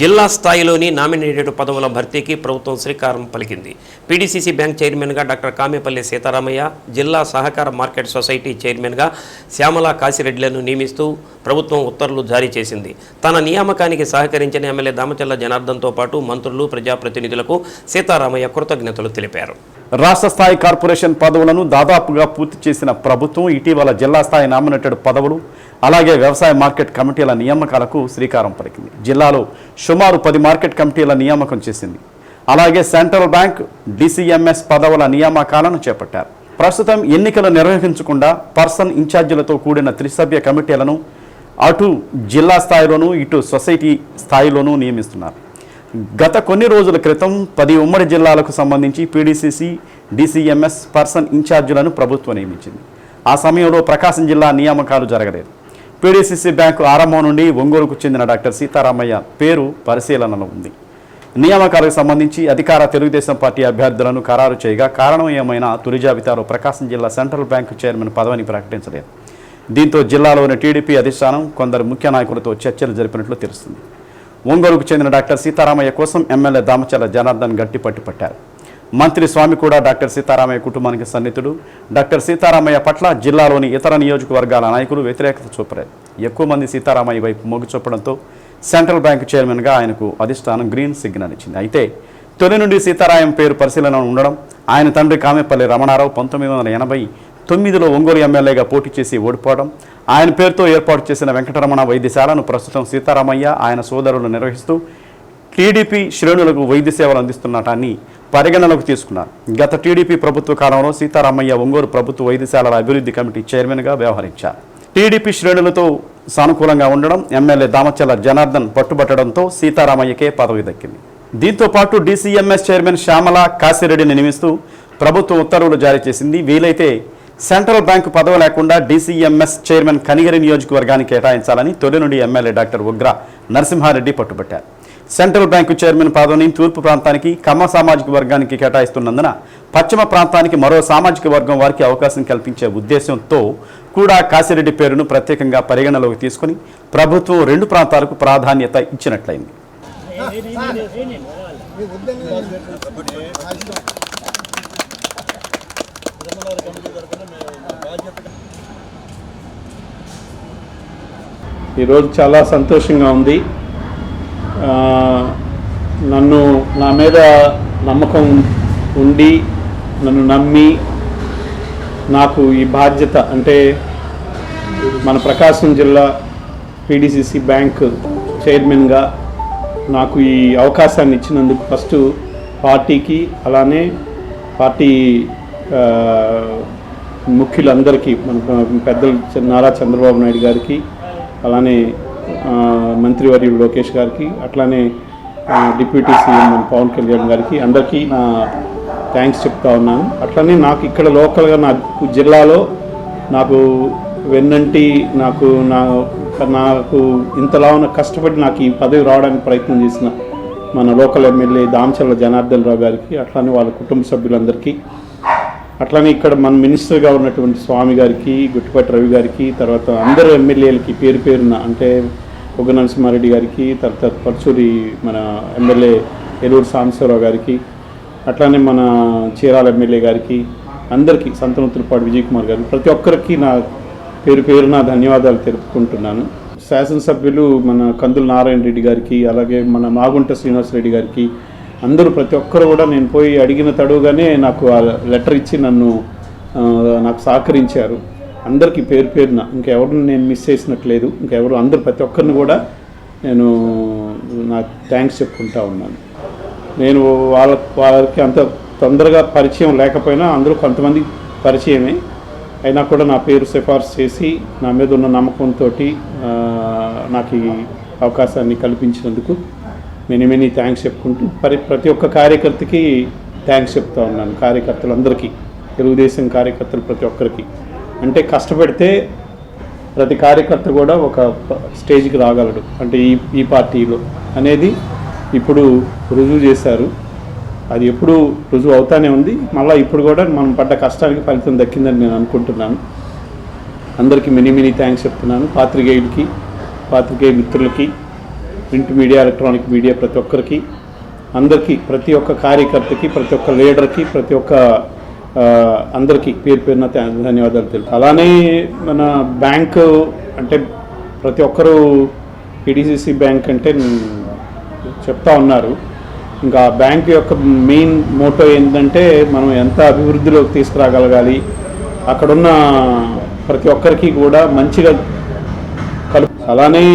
జిల్లా స్థాయిలోని నామినేటెడ్ పదవుల భర్తీకి ప్రభుత్వం శ్రీకారం పలికింది. పీడీసీసీ బ్యాంక్ చైర్మన్గా డాక్టర్ కామేపల్లి సీతారామయ్య జిల్లా సహకార మార్కెట్ సొసైటీ చైర్మన్గా శ్యామల కాశిరెడ్డిలను నియమిస్తూ ప్రభుత్వం ఉత్తర్వులు జారీ చేసింది. తన నియామకానికి సహకరించిన ఎమ్మెల్యే దామచల్ల జనార్దన్తో పాటు మంత్రులు ప్రజాప్రతినిధులకు సీతారామయ్య కృతజ్ఞతలు తెలిపారు. రాష్ట్ర స్థాయి కార్పొరేషన్ పదవులను దాదాపుగా పూర్తి చేసిన ప్రభుత్వం ఇటీవల జిల్లా స్థాయి నామినేటెడ్ పదవులు అలాగే వ్యవసాయ మార్కెట్ కమిటీల నియామకాలకు శ్రీకారం పలికింది. జిల్లాలో సుమారు పది మార్కెట్ కమిటీల నియామకం చేసింది. అలాగే సెంట్రల్ బ్యాంక్ డిసిఎంఎస్ పదవుల నియామకాలను చేపట్టారు. ప్రస్తుతం ఎన్నికలు నిర్వహించకుండా పర్సన్ ఇన్ఛార్జీలతో కూడిన త్రిసభ్య కమిటీలను అటు జిల్లా స్థాయిలోనూ ఇటు సొసైటీ స్థాయిలోనూ నియమిస్తున్నారు. గత కొన్ని రోజుల క్రితం పది ఉమ్మడి జిల్లాలకు సంబంధించి పీడీసీసీ డీసీఎంఎస్ పర్సన్ ఇన్ఛార్జీలను ప్రభుత్వం నియమించింది. ఆ సమయంలో ప్రకాశం జిల్లా నియామకాలు జరగలేదు. పీడీసీసీ బ్యాంకు ఆరంభం నుండి ఒంగోలుకు చెందిన డాక్టర్ సీతారామయ్య పేరు పరిశీలనలో ఉంది. నియామకాలకు సంబంధించి అధికార తెలుగుదేశం పార్టీ అభ్యర్థులను ఖరారు చేయగా కారణం ఏమైనా తొలి జాబితాలో ప్రకాశం జిల్లా సెంట్రల్ బ్యాంకు చైర్మన్ పదవిని ప్రకటించలేదు. దీంతో జిల్లాలోని టీడీపీ అధిష్టానం కొందరు ముఖ్య నాయకులతో చర్చలు జరిపినట్లు తెలుస్తుంది. ఒంగోలుకు చెందిన డాక్టర్ సీతారామయ్య కోసం ఎమ్మెల్యే దామచల జనార్దన్ గట్టి పట్టుపట్టారు. మంత్రి స్వామి కూడా డాక్టర్ సీతారామయ్య కుటుంబానికి సన్నిహితుడు. డాక్టర్ సీతారామయ్య పట్ల జిల్లాలోని ఇతర నియోజకవర్గాల నాయకులు వ్యతిరేకత చూపలేదు ఎక్కువ మంది సీతారామయ్య వైపు మొగ్గు చూపడంతో సెంట్రల్ బ్యాంక్ చైర్మన్గా ఆయనకు అధిష్టానం గ్రీన్ సిగ్నల్ ఇచ్చింది. అయితే తొలి నుండి సీతారాయం పేరు పరిశీలన ఉండడం ఆయన తండ్రి కామెపల్లి రమణారావు పంతొమ్మిది వందల ఎనభై తొమ్మిదిలో ఒంగోలు ఎమ్మెల్యేగా పోటీ చేసి ఓడిపోవడం ఆయన పేరుతో ఏర్పాటు చేసిన వెంకటరమణ వైద్యశాలను ప్రస్తుతం సీతారామయ్య ఆయన సోదరులు నిర్వహిస్తూ టీడీపీ శ్రేణులకు వైద్య సేవలు అందిస్తున్నటాన్ని పరిగణనలోకి తీసుకున్నారు. గత టీడీపీ ప్రభుత్వ కాలంలో సీతారామయ్య ఒంగోలు ప్రభుత్వ వైద్యశాలల అభివృద్ధి కమిటీ చైర్మన్గా వ్యవహరించారు. టీడీపీ శ్రేణులతో సానుకూలంగా ఉండడం ఎమ్మెల్యే దామచల్ల జనార్దన్ పట్టుబట్టడంతో సీతారామయ్యకే పదవి దక్కింది. దీంతో పాటు డీసీఎంఎస్ చైర్మన్ శ్యామల కాశిరెడ్డిని నియమిస్తూ ప్రభుత్వం ఉత్తర్వులు జారీ చేసింది. వీలైతే సెంట్రల్ బ్యాంకు పదవి లేకుండా డీసీఎంఎస్ చైర్మన్ కనిగిరి నియోజకవర్గానికి కేటాయించాలని తొలి నుండి ఎమ్మెల్యే డాక్టర్ ఉగ్ర నరసింహారెడ్డి పట్టుబట్టారు సెంట్రల్ బ్యాంకు చైర్మన్ పదవిని తూర్పు ప్రాంతానికి కమ్మ సామాజిక వర్గానికి కేటాయిస్తున్నందున పశ్చిమ ప్రాంతానికి మరో సామాజిక వర్గం వారికి అవకాశం కల్పించే ఉద్దేశంతో కూడా కాశిరెడ్డి పేరును ప్రత్యేకంగా పరిగణలోకి తీసుకుని ప్రభుత్వం రెండు ప్రాంతాలకు ప్రాధాన్యత ఇచ్చినట్లయింది ఈరోజు చాలా సంతోషంగా ఉంది. నన్ను నా మీద నమ్మకం ఉండి నన్ను నమ్మి నాకు ఈ బాధ్యత అంటే మన ప్రకాశం జిల్లా పీడిసిసి బ్యాంక్ చైర్మన్గా నాకు ఈ అవకాశాన్ని ఇచ్చినందుకు ఫస్ట్ పార్టీకి అలానే పార్టీ ముఖ్యులందరికీ మన పెద్దలు నారా చంద్రబాబు నాయుడు గారికి అలానే మంత్రివర్యుడు లోకేష్ గారికి అట్లానే డిప్యూటీ సీఎం మన పవన్ కళ్యాణ్ గారికి అందరికీ నా థ్యాంక్స్ చెప్తా ఉన్నాను. అట్లనే నాకు ఇక్కడ లోకల్గా నా జిల్లాలో నాకు వెన్నంటి నాకు నా నాకు ఇంతలా ఉన్న కష్టపడి నాకు ఈ పదవి రావడానికి ప్రయత్నం చేసిన మన లోకల్ ఎమ్మెల్యే దామచల్ల జనార్దన్ రావు గారికి అట్లానే వాళ్ళ కుటుంబ సభ్యులందరికీ అట్లానే ఇక్కడ మన మినిస్టర్గా ఉన్నటువంటి స్వామి గారికి గుట్టిపట్టి రవి గారికి తర్వాత అందరు ఎమ్మెల్యేలకి పేరు పేరున అంటే ఒగ్గ నరసింహారెడ్డి గారికి తర్వాత పర్చూరి మన ఎమ్మెల్యే ఎలూరు సాంబశివరావు గారికి అట్లానే మన చీరాల ఎమ్మెల్యే గారికి అందరికీ సంతనూతులపాటి విజయ్ కుమార్ గారికి ప్రతి ఒక్కరికి నా పేరు పేరున ధన్యవాదాలు తెలుపుకుంటున్నాను. శాసనసభ్యులు మన కందుల నారాయణ రెడ్డి గారికి అలాగే మన మాగుంట శ్రీనివాస్ రెడ్డి గారికి అందరూ ప్రతి ఒక్కరు కూడా నేను పోయి అడిగిన తడుగానే నాకు ఆ లెటర్ ఇచ్చి నన్ను నాకు సహకరించారు. అందరికీ పేరు పేరున. ఇంకెవరిని నేను మిస్ చేసినట్లేదు. ఇంకెవరు అందరు ప్రతి ఒక్కరిని కూడా నేను నాకు థ్యాంక్స్ చెప్పుకుంటా ఉన్నాను. నేను వాళ్ళ వాళ్ళకి అంత తొందరగా పరిచయం లేకపోయినా అందరూ కొంతమంది పరిచయమే. అయినా కూడా నా పేరు సిఫార్సు చేసి నా మీద ఉన్న నమ్మకంతో నాకు ఈ అవకాశాన్ని కల్పించినందుకు మెనీ మెనీ థ్యాంక్స్ చెప్పుకుంటూ పరి ప్రతి ఒక్క కార్యకర్తకి థ్యాంక్స్ చెప్తా ఉన్నాను. కార్యకర్తలందరికీ తెలుగుదేశం కార్యకర్తలు ప్రతి ఒక్కరికి. అంటే కష్టపడితే ప్రతి కార్యకర్త కూడా ఒక స్టేజ్కి రాగలడు. అంటే ఈ ఈ పార్టీలో అనేది ఇప్పుడు రుజువు చేశారు. అది ఎప్పుడు రుజువు అవుతానే ఉంది. మళ్ళీ ఇప్పుడు కూడా మనం పడ్డ కష్టానికి ఫలితం దక్కిందని నేను అనుకుంటున్నాను. అందరికీ మెనీ మెనీ థ్యాంక్స్ చెప్తున్నాను. పాత్రికేయుడికి పాత్రికేయ మిత్రులకి ప్రింట్ మీడియా ఎలక్ట్రానిక్ మీడియా ప్రతి ఒక్కరికి అందరికీ ప్రతి ఒక్క కార్యకర్తకి ప్రతి ఒక్క లీడర్కి ప్రతి ఒక్క అందరికీ పేరు పేరున ధన్యవాదాలు తెలుపు అలానే మన బ్యాంకు అంటే ప్రతి ఒక్కరూ పిడిసిసి బ్యాంక్ అంటే చెప్తా ఉన్నారు. ఇంకా బ్యాంక్ యొక్క మెయిన్ మోటో ఏంటంటే మనం ఎంత అభివృద్ధిలోకి తీసుకురాగలగాలి అక్కడున్న ప్రతి ఒక్కరికి కూడా మంచిగా అలానే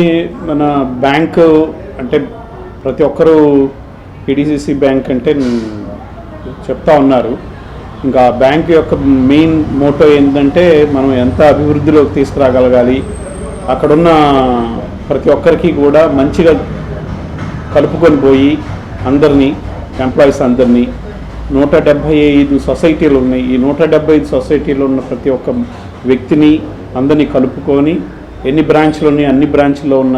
మన బ్యాంకు అంటే ప్రతి ఒక్కరూ పిడిసిసి బ్యాంక్ అంటే చెప్తా ఉన్నారు. ఇంకా బ్యాంక్ యొక్క మెయిన్ మోటో ఏంటంటే మనం ఎంత అభివృద్ధిలోకి తీసుకురాగలగాలి. అక్కడున్న ప్రతి ఒక్కరికి కూడా మంచిగా కలుపుకొని పోయి అందరినీ ఎంప్లాయీస్ అందరినీ నూట డెబ్భై ఐదు సొసైటీలు ఉన్నాయి. ఈ నూట డెబ్భై ఐదు సొసైటీలో ఉన్న ప్రతి ఒక్క వ్యక్తిని అందరినీ కలుపుకొని ఎన్ని బ్రాంచ్లు ఉన్నాయి అన్ని బ్రాంచ్లో ఉన్న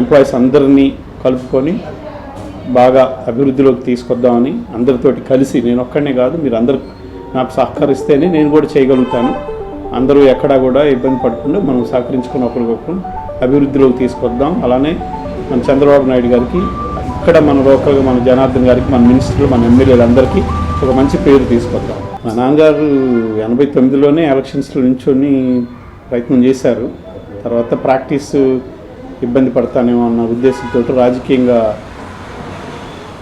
ఎంప్లాయీస్ అందరినీ కలుపుకొని బాగా అభివృద్ధిలోకి తీసుకొద్దామని అందరితోటి కలిసి నేను ఒక్కడనే కాదు మీరు అందరు నాకు సహకరిస్తేనే నేను కూడా చేయగలుగుతాను. అందరూ ఎక్కడా కూడా ఇబ్బంది పడకుండా మనం సహకరించుకుని ఒకరికొకరు అభివృద్ధిలోకి తీసుకొద్దాం. అలానే మన చంద్రబాబు నాయుడు గారికి ఇక్కడ మన లోకల్గా మన జనార్దన్ గారికి మన మినిస్టర్లు మన ఎమ్మెల్యేలు అందరికీ ఒక మంచి పేరు తీసుకొద్దాం. మా నాన్నగారు ఎనభై తొమ్మిదిలోనే ఎలక్షన్స్లో నించొని ప్రయత్నం చేశారు. తర్వాత ప్రాక్టీస్ ఇబ్బంది పడతానేమో అన్న ఉద్దేశంతో రాజకీయంగా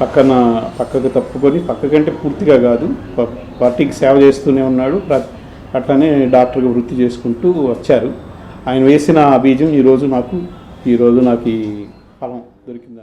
పక్కన పక్కకు తప్పుకొని పక్కకంటే పూర్తిగా కాదు పార్టీకి సేవ చేస్తూనే ఉన్నాడు. అట్లానే డాక్టర్గా వృత్తి చేసుకుంటూ వచ్చారు. ఆయన వేసిన ఆ బీజం ఈరోజు నాకు ఈరోజు నాకు ఈ ఫలం దొరికింది.